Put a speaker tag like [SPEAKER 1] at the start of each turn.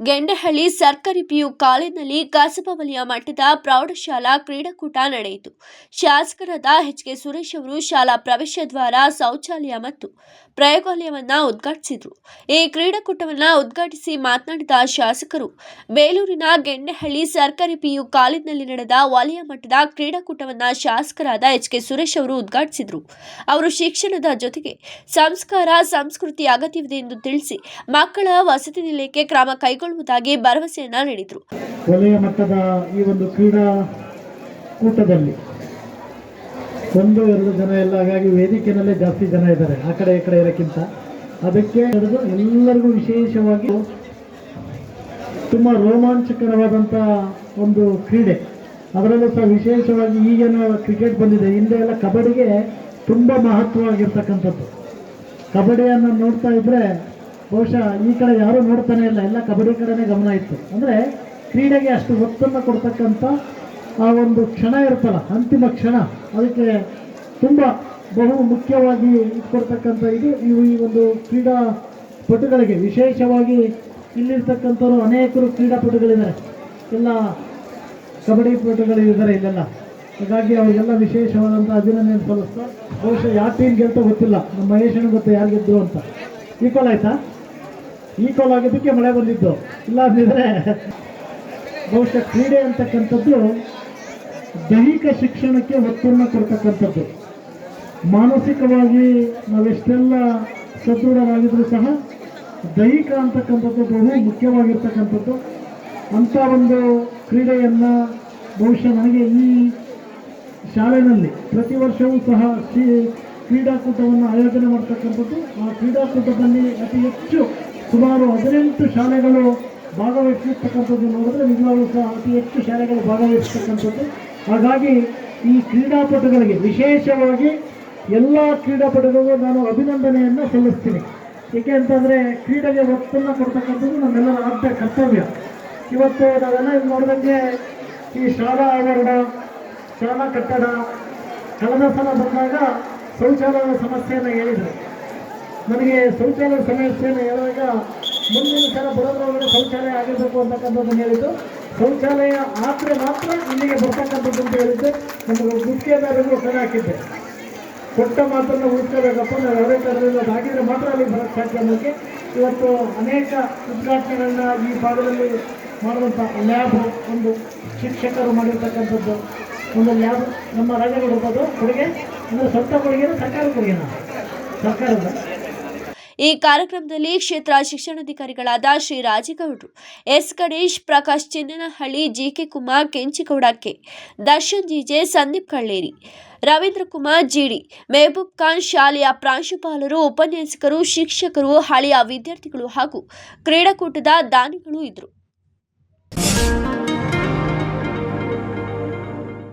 [SPEAKER 1] ಗೆಂಡೆಹಳ್ಳಿ ಸರ್ಕಾರಿ ಪಿಯು ಕಾಲೇಜಿನಲ್ಲಿ ಕಸಬಾ ವಲಯ ಮಟ್ಟದ ಪ್ರೌಢಶಾಲಾ ಕ್ರೀಡಾಕೂಟ ನಡೆಯಿತು. ಶಾಸಕರಾದ ಎಚ್ ಕೆ ಸುರೇಶ್ ಅವರು ಶಾಲಾ ಪ್ರವೇಶ ದ್ವಾರ, ಶೌಚಾಲಯ ಮತ್ತು ಪ್ರಯೋಗಾಲಯವನ್ನು ಉದ್ಘಾಟಿಸಿದರು. ಈ ಕ್ರೀಡಾಕೂಟವನ್ನು ಉದ್ಘಾಟಿಸಿ ಮಾತನಾಡಿದ ಶಾಸಕರು, ಬೇಲೂರಿನ ಗೆಂಡೆಹಳ್ಳಿ ಸರ್ಕಾರಿ ಪಿಯು ಕಾಲೇಜಿನಲ್ಲಿ ನಡೆದ ವಲಯ ಮಟ್ಟದ ಕ್ರೀಡಾಕೂಟವನ್ನು ಶಾಸಕರಾದ ಎಚ್ ಕೆ ಸುರೇಶ್ ಅವರು ಉದ್ಘಾಟಿಸಿದರು. ಅವರು ಶಿಕ್ಷಣದ ಜೊತೆಗೆ ಸಂಸ್ಕಾರ, ಸಂಸ್ಕೃತಿ ಅಗತ್ಯವಿದೆ ಎಂದು ತಿಳಿಸಿ, ಮಕ್ಕಳ ವಸತಿ ನಿಲಯಕ್ಕೆ ಕ್ರಮ ಕೈಗೊಳ್ಳುವುದಾಗಿ ಭರವಸೆಯನ್ನ ನೀಡಿದರು.
[SPEAKER 2] ವಲಯ ಮಟ್ಟದ ಈ ಒಂದು ಕ್ರೀಡಾ ಕೂಟದಲ್ಲಿ ಒಂದು, ಎರಡು ಜನ ಎಲ್ಲ ಹಾಗಾಗಿ ವೇದಿಕೆನಲ್ಲೇ ಜಾಸ್ತಿ ಜನ ಇದ್ದಾರೆ, ಆ ಕಡೆ, ಈ ಕಡೆ ಇರೋಕ್ಕಿಂತ. ಅದಕ್ಕೆ ಎಲ್ಲರಿಗೂ ವಿಶೇಷವಾಗಿ ತುಂಬ ರೋಮಾಂಚಕರವಾದಂಥ ಒಂದು ಕ್ರೀಡೆ. ಅದರಲ್ಲೂ ಸಹ ವಿಶೇಷವಾಗಿ ಈಗೇನು ಕ್ರಿಕೆಟ್ ಬಂದಿದೆ. ಹಿಂದೆ ಎಲ್ಲ ಕಬಡ್ಡಿಗೆ ತುಂಬ ಮಹತ್ವವಾಗಿರ್ತಕ್ಕಂಥದ್ದು ಕಬಡ್ಡಿಯನ್ನು ನೋಡ್ತಾ ಇದ್ರೆ ಬಹುಶಃ ಈ ಕಡೆ ಯಾರೂ ನೋಡ್ತಾನೆ ಇಲ್ಲ. ಎಲ್ಲ ಕಬಡ್ಡಿ ಕಡೆನೇ ಗಮನ ಇತ್ತು. ಅಂದರೆ ಕ್ರೀಡೆಗೆ ಅಷ್ಟು ಒತ್ತನ್ನು ಕೊಡ್ತಕ್ಕಂಥ ಆ ಒಂದು ಕ್ಷಣ ಇರುತ್ತಲ್ಲ, ಅಂತಿಮ ಕ್ಷಣ, ಅದಕ್ಕೆ ತುಂಬ ಬಹು ಮುಖ್ಯವಾಗಿ ಇಟ್ಕೊಡ್ತಕ್ಕಂಥ ಇದು ಇವು ಈ ಒಂದು ಕ್ರೀಡಾಪಟುಗಳಿಗೆ ವಿಶೇಷವಾಗಿ ಇಲ್ಲಿರ್ತಕ್ಕಂಥವ್ರು ಅನೇಕರು ಕ್ರೀಡಾಪಟುಗಳಿದ್ದಾರೆ ಎಲ್ಲ ಕಬಡ್ಡಿ ಪಟುಗಳು ಇದ್ದಾರೆ ಇಲ್ಲೆಲ್ಲ. ಹಾಗಾಗಿ ಅವರಿಗೆಲ್ಲ ವಿಶೇಷವಾದಂಥ ಅಭಿನಂದನೆ ಸಲ್ಲಿಸ್ತಾ, ಬಹುಶಃ ಯಾವ ಟೀಮ್ ಗೆಲ್ತೋ ಗೊತ್ತಿಲ್ಲ. ನಮ್ಮ ಮಹೇಶನ ಗೊತ್ತು ಯಾರು ಗೆದ್ದರು ಅಂತ. ಈಕ್ವಲ್ ಆಯ್ತಾ? ಈಕ್ವಲ್ ಆಗಿದ್ದಕ್ಕೆ ಮಳೆ ಬಂದಿದ್ದು ಇಲ್ಲ ಬಹುಶಃ ಕ್ರೀಡೆ ಅಂತಕ್ಕಂಥದ್ದು ದೈಹಿಕ ಶಿಕ್ಷಣಕ್ಕೆ ಒತ್ತನ್ನು ಕೊಡ್ತಕ್ಕಂಥದ್ದು. ಮಾನಸಿಕವಾಗಿ ನಾವೆಷ್ಟೆಲ್ಲ ಸದೃಢರಾಗಿದ್ರು ಸಹ ದೈಹಿಕ ಅಂತಕ್ಕಂಥದ್ದು ಬಹು ಮುಖ್ಯವಾಗಿರ್ತಕ್ಕಂಥದ್ದು. ಅಂಥ ಒಂದು ಕ್ರೀಡೆಯನ್ನು ಬಹುಶಃ ನನಗೆ ಈ ಶಾಲೆಯಲ್ಲಿ ಪ್ರತಿ ವರ್ಷವೂ ಸಹ ಕ್ರೀಡಾಕೂಟವನ್ನು ಆಯೋಜನೆ ಮಾಡ್ತಕ್ಕಂಥದ್ದು. ಆ ಕ್ರೀಡಾಕೂಟದಲ್ಲಿ ಅತಿ ಹೆಚ್ಚು ಸುಮಾರು ಹದಿನೆಂಟು ಶಾಲೆಗಳು ಭಾಗವಹಿಸಿರ್ತಕ್ಕಂಥದ್ದು ನೋಡಿದ್ರೆ ನಿಜವಾಗ್ಲೂ ಸಹ ಅತಿ ಹೆಚ್ಚು ಶಾಲೆಗಳು ಭಾಗವಹಿಸ್ತಕ್ಕಂಥದ್ದು ಹಾಗಾಗಿ ಈ ಕ್ರೀಡಾಪಟುಗಳಿಗೆ ವಿಶೇಷವಾಗಿ ಎಲ್ಲ ಕ್ರೀಡಾಪಟುಗಳಿಗೂ ನಾನು ಅಭಿನಂದನೆಯನ್ನು ಸಲ್ಲಿಸ್ತೀನಿ. ಏಕೆ ಅಂತಂದರೆ ಕ್ರೀಡೆಗೆ ಒತ್ತನ್ನು ಕೊಡ್ತಕ್ಕಂಥದ್ದು ನಮ್ಮೆಲ್ಲರ ಆದ್ಯ ಕರ್ತವ್ಯ. ಇವತ್ತು ನಾವೆಲ್ಲ ಇದು ನೋಡಿದಂಗೆ ಈ ಶಾಲಾ ಆವರಣ, ಶಾಲಾ ಕಟ್ಟಡ, ಕಳೆದ ಸಲ ಬಂದಾಗ ಶೌಚಾಲಯದ ಸಮಸ್ಯೆಯನ್ನು ಹೇಳಿದರು. ನನಗೆ ಶೌಚಾಲಯ ಸಮಸ್ಯೆಯನ್ನು ಹೇಳುವಾಗ ಮುಂದಿನ ಸಲ ಬರೋದ್ರೊಳಗಡೆ ಶೌಚಾಲಯ ಆಗಿರಬೇಕು ಅಂತಕ್ಕಂಥದ್ದನ್ನು ಹೇಳಿದ್ದು, ಶೌಚಾಲಯ ಆದರೆ ಮಾತ್ರ ಇಲ್ಲಿಗೆ ಬರ್ತಕ್ಕಂಥದ್ದು ಅಂತ ಹೇಳಿದ್ದೆ ನಮಗೆ ಗುತ್ತಿಗೆದಾರರಿಗೂ ಕಣ ಹಾಕಿದ್ದೆ. ಕೊಟ್ಟ ಮಾತನ್ನು ಉಳಿಸ್ಕೋಬೇಕಪ್ಪ ನಾವು ಯಾವುದೇ ಥರದಿಂದ ಅದಾಗಿದ್ರೆ ಮಾತ್ರ ಅಲ್ಲಿಗೆ ಬರೋಕ್ಕೆ ಸಾಧ್ಯ ಅನ್ನೋಕ್ಕೆ ಇವತ್ತು ಅನೇಕ ಉದ್ಘಾಟನೆಗಳನ್ನ ಈ ಭಾಗದಲ್ಲಿ ಮಾಡುವಂಥ ಲ್ಯಾಬ್ ಒಂದು ಶಿಕ್ಷಕರು ಮಾಡಿರ್ತಕ್ಕಂಥದ್ದು. ಒಂದು ಲ್ಯಾಬ್ ನಮ್ಮ ರಾಜ್ಯಗಳು ಕೊಡುಗೆ. ಅಂದರೆ ಸ್ವಂತ ಕೊಡುಗೆನ ಸರ್ಕಾರ ಕೊಡುಗೆನ? ಸರ್ಕಾರದ.
[SPEAKER 1] ಈ ಕಾರ್ಯಕ್ರಮದಲ್ಲಿ ಕ್ಷೇತ್ರ ಶಿಕ್ಷಣಾಧಿಕಾರಿಗಳಾದ Shri ರಾಜೇಗೌಡರು S Ganesh, Prakash Chinnanahalli, GK Kumar, Kenchigowda K. Darshan, GJ Sandeep Kalleri, Ravindra Kumar, GD Mehboob Khan ಶಾಲೆಯ ಪ್ರಾಂಶುಪಾಲರು, ಉಪನ್ಯಾಸಕರು, ಶಿಕ್ಷಕರು, ಹಳೆಯ ವಿದ್ಯಾರ್ಥಿಗಳು ಹಾಗೂ ಕ್ರೀಡಾಕೂಟದ ದಾನಿಗಳು ಇದ್ದರು.